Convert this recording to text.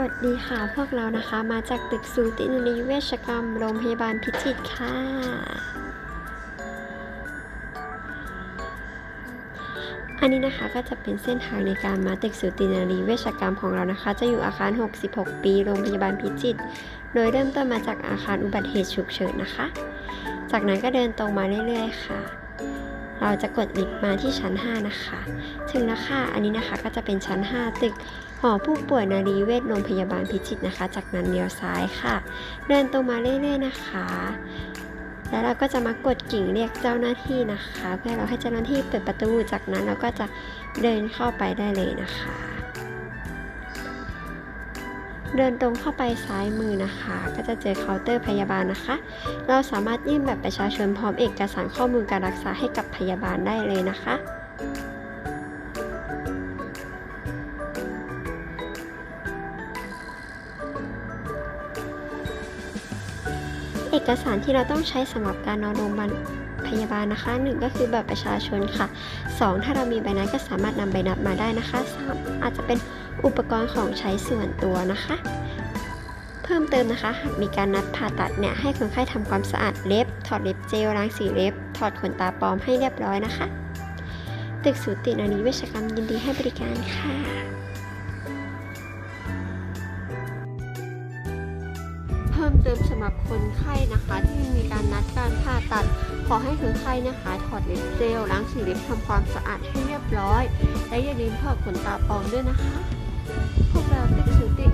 วัสดีค่ะ พวกเรานะคะมาจากตึกสูตินรีเวชกรรม โรงพยาบาลพิจิตรค่ะ อันนี้นะคะก็จะเป็นเส้นทางในการมาตึกสูตินรีเวชกรรมของเรานะคะ จะอยู่อาคาร 66 ปี โรงพยาบาลพิจิตร โดยเริ่มต้นมาจากอาคารอุบัติเหตุฉุกเฉินนะคะ จากนั้นก็เดินตรงมาเรื่อยๆค่ะเราจะกดลิฟต์มาที่ชั้น 5 นะคะ ถึงแล้วค่ะ อันนี้นะคะก็จะเป็นชั้น 5 ตึก อผู้ป่วยนารีเวชโรงพยาบาลพิจิตรนะคะ จากนั้นเลี้ยวซ้ายค่ะ เดินตรงมาเรื่อยๆนะคะ แล้วเราก็จะมากดกิ่งเรียกเจ้าหน้าที่นะคะ เพื่อเราให้เจ้าหน้าที่เปิดประตูจากนั้นเราก็จะเดินเข้าไปได้เลยนะคะ เดินตรงเข้าไปซ้ายมือนะคะ ก็จะเจอเคาน์เตอร์พยาบาลนะคะ เราสามารถยื่นแบบประชาชนพร้อมเอกสารข้อมูลการรักษาให้กับพยาบาลได้เลยนะคะ เอกสารที่เราต้องใช้สำหรับการนอนโรงพยาบาลพยาบาลนะคะหนึ่งก็คือบัตรประชาชนค่ะสองถ้าเรามีใบนัดก็สามารถนำใบนัดมาได้นะคะสามอาจจะเป็นอุปกรณ์ของใช้ส่วนตัวนะคะ เพิ่มเติมนะคะหากมีการนัดผ่าตัดเนี่ยให้คนไข้ทำความสะอาดเล็บ ถอดเล็บเจลล้างสีเล็บ ถอดขนตาปลอมให้เรียบร้อยนะคะ ตึกสูตินารีเวชกรรมยินดีให้บริการค่ะ มเติมสำหรับคนไข้นะคะ ที่มีการนัดการผ่าตัด ขอให้คนไข้นะคะถอดเล็บเจลล้างสีเล็บทำความสะอาดให้เรียบร้อย และอย่าลืมถอดขนตาปลอมด้วยนะคะ พวกเราตึกสูติยินดีให้บริก